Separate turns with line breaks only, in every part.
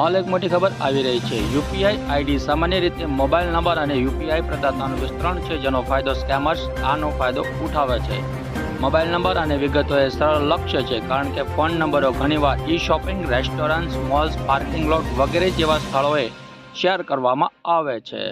હાલ એક મોટી ખબર આવી રહી છે. યુપીઆઈ આઈડી સામાન્ય રીતે મોબાઈલ નંબર અને યુપીઆઈ પ્રદાતાનું વિસ્તરણ છે, જેનો ફાયદો સ્કેમર્સ આનો ફાયદો ઉઠાવે છે. મોબાઈલ નંબર અને વિગતો એ સરળ લક્ષ્ય છે, કારણ કે ફોન નંબરો ઘણીવાર e shopping restaurants, malls, parking lot વગેરે જેવા સ્થળોએ શેર કરવામાં આવે છે.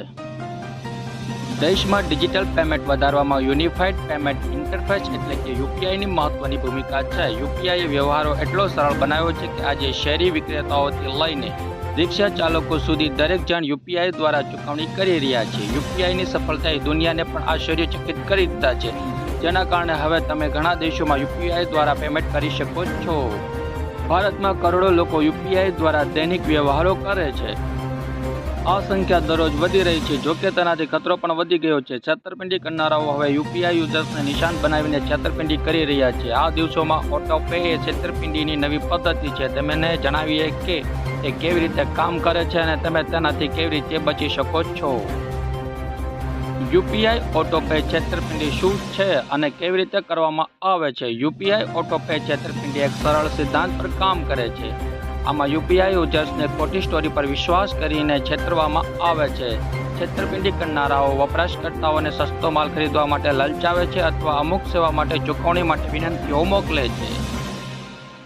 દેશમાં ડિજિટલ પેમેન્ટ વધારવામાં યુનિફાઈડ પેમેન્ટ ઇન્ટરફેસ એટલે કે યુપીઆઈની મહત્વની ભૂમિકા છે. યુપીઆઈ વ્યવહારો એટલો સરળ બનાવ્યો છે કે આજે શહેરી વિક્રેતાઓથી લઈને રિક્ષા ચાલકો સુધી દરેક જણ યુપીઆઈ દ્વારા ચૂકવણી કરી રહ્યા છે. યુપીઆઈની સફળતાએ દુનિયાને પણ આશ્ચર્યચકિત કરી દીધા છે. જેના કારણે હવે તમે ઘણા દેશોમાં યુપીઆઈ દ્વારા પેમેન્ટ કરી શકો છો. ભારતમાં કરોડો લોકો યુપીઆઈ દ્વારા દૈનિક વ્યવહારો કરે છે. આ સંખ્યા દરરોજ વધી રહી છે. જોકે તેનાથી ખતરો પણ વધી ગયો છે. છેતરપિંડી કરનારાઓ હવે યુપીઆઈ યુઝર્સને નિશાન બનાવીને છેતરપિંડી કરી રહ્યા છે. આ દિવસોમાં ઓટો પે એ છેતરપિંડીની નવી પદ્ધતિ છે. તેમને જણાવીએ કે એ કેવી રીતે કામ કરે છે અને તમે તેનાથી કેવી રીતે બચી શકો છો? યુપીઆઈ ઓટો પે છેતરપિંડી શું છે અને કેવી રીતે કરવામાં આવે છે? યુપીઆઈ ઓટો પે છેતરપિંડી એક સરળ સિદ્ધાંત પર કામ કરે છે. આમાં યુપીઆઈ યુઝર્સને ખોટી સ્ટોરી પર વિશ્વાસ કરીને છેતરવામાં આવે છે. છેતરપિંડી કરનારાઓ વપરાશકર્તાઓને સસ્તો માલ ખરીદવા માટે લલચાવે છે અથવા અમુક સેવા માટે ચૂકવણી માટે વિનંતીઓ મોકલે છે.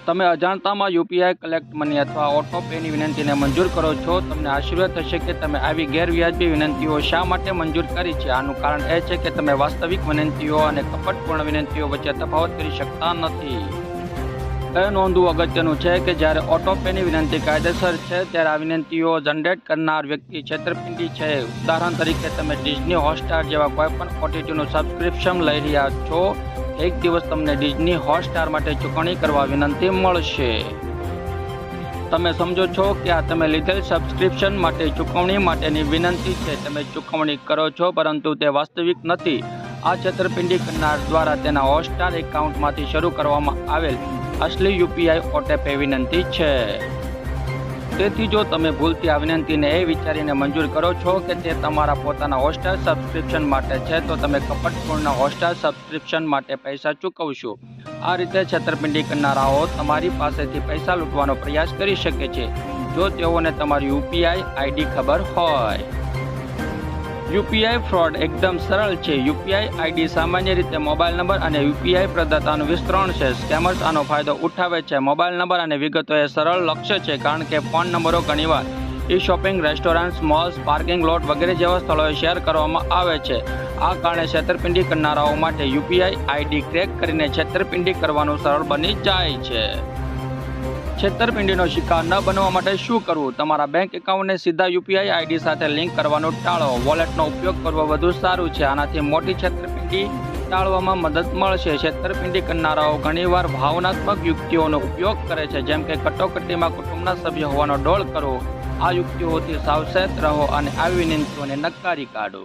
તમે અજાણતામાં યુપીઆઈ કલેક્ટ મની અથવા ઓટો પેની વિનંતીને મંજૂર કરો છો, તમને આશ્ચર્ય થશે કે તમે આવી ગેરવ્યાજબી વિનંતીઓ શા માટે મંજૂર કરી છે? આનું કારણ એ છે કે તમે વાસ્તવિક વિનંતીઓ અને કપટપૂર્ણ વિનંતીઓ વચ્ચે તફાવત કરી શકતા નથી. એ નોંધવું અગત્યનું છે કે જ્યારે ઓટો પેની વિનંતી કાયદેસર છે, ત્યારે આ વિનંતીઓ જનરેટ કરનાર વ્યક્તિ છેતરપિંડી છે. ઉદાહરણ તરીકે, તમે ડિઝની હોટસ્ટાર જેવા કોઈપણ ઓટીટીનું સબસ્ક્રિપ્શન લઈ રહ્યા છો, એક દિવસ તમને ડિઝની હોટસ્ટાર માટે ચૂકવણી કરવા વિનંતી મળશે. તમે સમજો છો કે આ તમે લીધેલ સબસ્ક્રિપ્શન માટે ચૂકવણી માટેની વિનંતી છે. તમે ચૂકવણી કરો છો, પરંતુ તે વાસ્તવિક નથી. આ છેતરપિંડી કરનાર દ્વારા તેના હોટસ્ટાર એકાઉન્ટમાંથી શરૂ કરવામાં આવેલ અસલી યુપીઆઈ ઓટેપે વિનંતી છે. તેથી જો તમે ભૂલથી આ વિનંતીને એ વિચારીને મંજૂર કરો છો કે તે તમારા પોતાના હોસ્ટેલ સબસ્ક્રિપ્શન માટે છે, તો તમે કપટપૂર્ણ હોસ્ટેલ સબસ્ક્રિપ્શન માટે પૈસા ચૂકવશો. આ રીતે છેતરપિંડી કરનારાઓ તમારી પાસેથી પૈસા લૂંટવાનો પ્રયાસ કરી શકે છે, જો તેઓને તમારી યુપીઆઈ આઈડી ખબર હોય. યુપીઆઈ ફ્રોડ એકદમ સરળ છે. યુપીઆઈ આઈડી સામાન્ય રીતે મોબાઈલ નંબર અને યુપીઆઈ પ્રદાતાનું વિસ્તરણ છે. સ્કેમર્સ આનો ફાયદો ઉઠાવે છે. મોબાઈલ નંબર અને વિગતો એ સરળ લક્ષ્ય છે કારણ કે ફોન નંબરો ઘણીવાર e shopping restaurants, malls, parking lot વગેરે જેવા સ્થળોએ શેર કરવામાં આવે છે. આ કારણે છેતરપિંડી કરનારાઓ માટે યુપીઆઈ આઈડી ક્રેક કરીને છેતરપિંડી કરવાનું સરળ બની જાય છે. છેતરપિંડીનો શિકાર ન બનવા માટે શું કરવું? તમારા બેંક એકાઉન્ટને સીધા યુપીઆઈ આઈડી સાથે લિંક કરવાનું ટાળો. વોલેટનો ઉપયોગ કરવો વધુ સારું છે. આનાથી મોટી છેતરપિંડી ટાળવામાં મદદ મળશે. છેતરપિંડી કરનારાઓ ઘણીવાર ભાવનાત્મક યુક્તિઓનો ઉપયોગ કરે છે. જેમ કે કટોકટીમાં કુટુંબના સભ્ય હોવાનો ડોળ કરવો. આ યુક્તિઓથી સાવચેત રહો અને આવી વિનંતીઓને નકારી કાઢો.